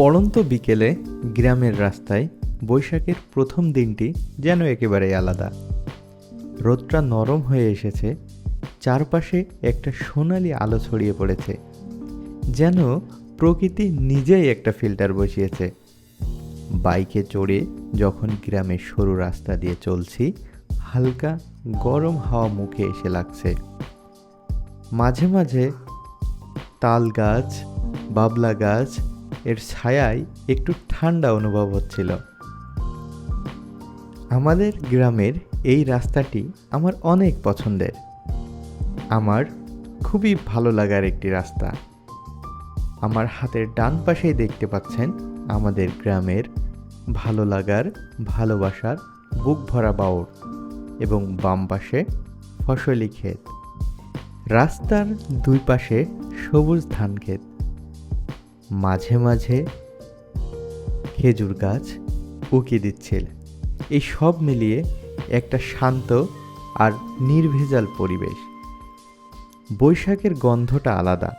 পড়ন্ত বিকেলে গ্রামের রাস্তায় বৈশাখের প্রথম দিনটি যেন একেবারেই আলাদা। রোদটা নরম হয়ে এসেছে, চারপাশে একটা সোনালি আলো ছড়িয়ে পড়েছে, যেন প্রকৃতি নিজেই একটা ফিল্টার বসিয়েছে। বাইকে চড়ে যখন গ্রামের সরু রাস্তা দিয়ে চলছি, হালকা গরম হাওয়া মুখে এসে লাগছে। মাঝে মাঝে তাল গাছ, বাবলা গাছ এর ছায়ায় একটু ঠান্ডা অনুভব হচ্ছিল। আমাদের গ্রামের এই রাস্তাটি আমার অনেক পছন্দের। আমার খুবই ভালো লাগার একটি রাস্তা। আমার হাতের ডান পাশেই দেখতে পাচ্ছেন আমাদের গ্রামের ভালো লাগার, ভালোবাসার বুক ভরা বাউর এবং বাম পাশে ফসলি ক্ষেত। রাস্তার দুই পাশে সবুজ ধান ক্ষেত। মাঝে মাঝে খেজুর গাছ উঁকি দিচ্ছিল। এই সব মিলিয়ে একটা শান্ত আর নির্ভেজাল পরিবেশ। বৈশাখের গন্ধটা আলাদা।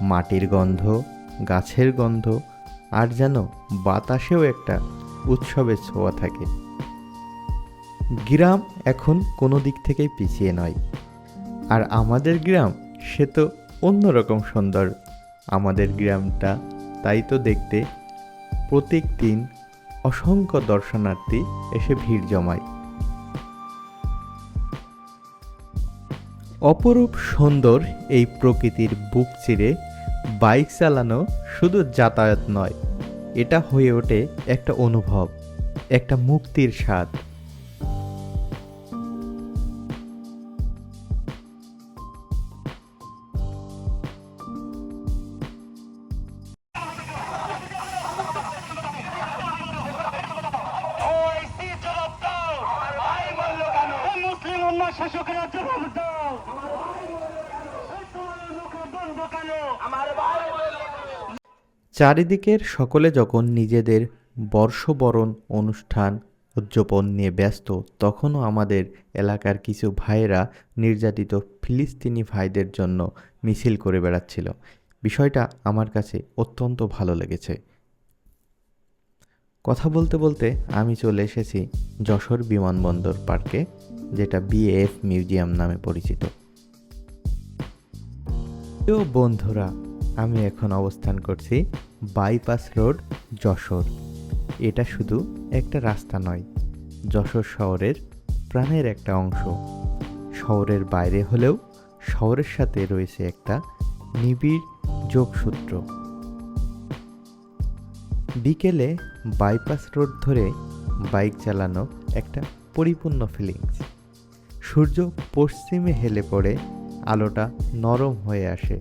মাটির গন্ধ, গাছের গন্ধ, আর যেন বাতাসেও একটা উৎসবের ছোঁয়া থাকে। গ্রাম এখন কোনো দিক থেকেই পিছিয়ে নয়। আর আমাদের গ্রাম সে তো অন্যরকম সুন্দর। আমাদের গ্রামটা। তাই তো দেখতে প্রত্যেক দিন অসংখ্য দর্শনার্থী এসে ভিড় জমায়। অপরূপ সুন্দর এই প্রকৃতির বুক চিরে বাইক চালানো শুধু যাতায়াত নয়, এটা হয়ে ওঠে একটা অনুভব, একটা মুক্তির স্বাদ। চারিদিকের সকলে যখন নিজেদের বর্ষবরণ অনুষ্ঠান উদযাপন নিয়ে ব্যস্ত, তখনও আমাদের এলাকার কিছু ভাইয়েরা নির্যাতিত ফিলিস্তিনি ভাইদের জন্য মিছিল করে বেড়াচ্ছিল। বিষয়টা আমার কাছে অত্যন্ত ভালো লেগেছে। কথা বলতে বলতে আমি চলে এসেছি যশোর বিমানবন্দর পার্কে। যেটা বিএফ মিউজিয়াম নামে পরিচিত। তো বন্ধুরা, আমি এখন অবস্থান করছি বাইপাস রোড যশোর। এটা শুধু একটা রাস্তা নয়, যশোর শহরের প্রাণের একটা অংশ। শহরের বাইরে হলেও শহরের সাথে রয়েছে একটা নিবিড় যোগসূত্র। বিকেলে বাইপাস রোড ধরে বাইক চালানো একটা পরিপূর্ণ ফিলিংস সূর্য পশ্চিমে হেলে পড়ে আলোটা নরম হয়ে আসে।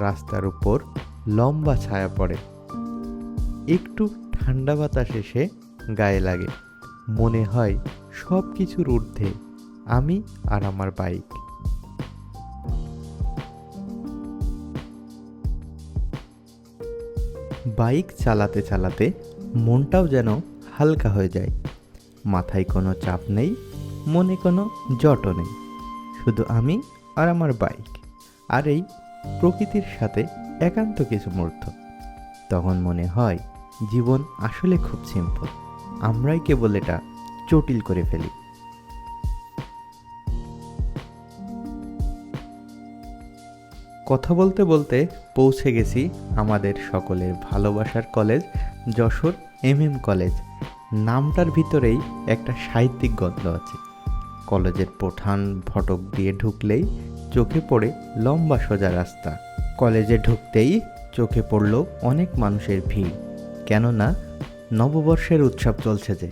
রাস্তার উপর লম্বা ছায়া পড়ে। একটু ঠান্ডা বাতাস এসে গায়ে লাগে। মনে হয় সব কিছুর ঊর্ধ্বে আমি আর আমার বাইক। বাইক চালাতে চালাতে মনটাও যেন হালকা হয়ে যায়। মাথায় কোনো চাপ নেই। মনে কোনো জটও নেই। শুধু আমি আর আমার বাইক আর এই প্রকৃতির সাথে একান্ত কিছু মুহূর্ত তখন মনে হয় জীবন আসলে খুব সিম্পল আমরাই কেবল এটা জটিল করে ফেলি। কথা বলতে বলতে পৌঁছে গেছি আমাদের সকলের ভালোবাসার college, Jessore M M college. নামটার ভিতরেই একটা সাহিত্যিক গন্ধ আছে। কলেজের প্রধান ফটক দিয়ে ঢুকলেই চোখে পড়ে লম্বা সোজা রাস্তা। কলেজে ঢুকতেই চোখে পড়ল অনেক মানুষের ভিড়। কেননা নববর্ষের উৎসব চলছে যে।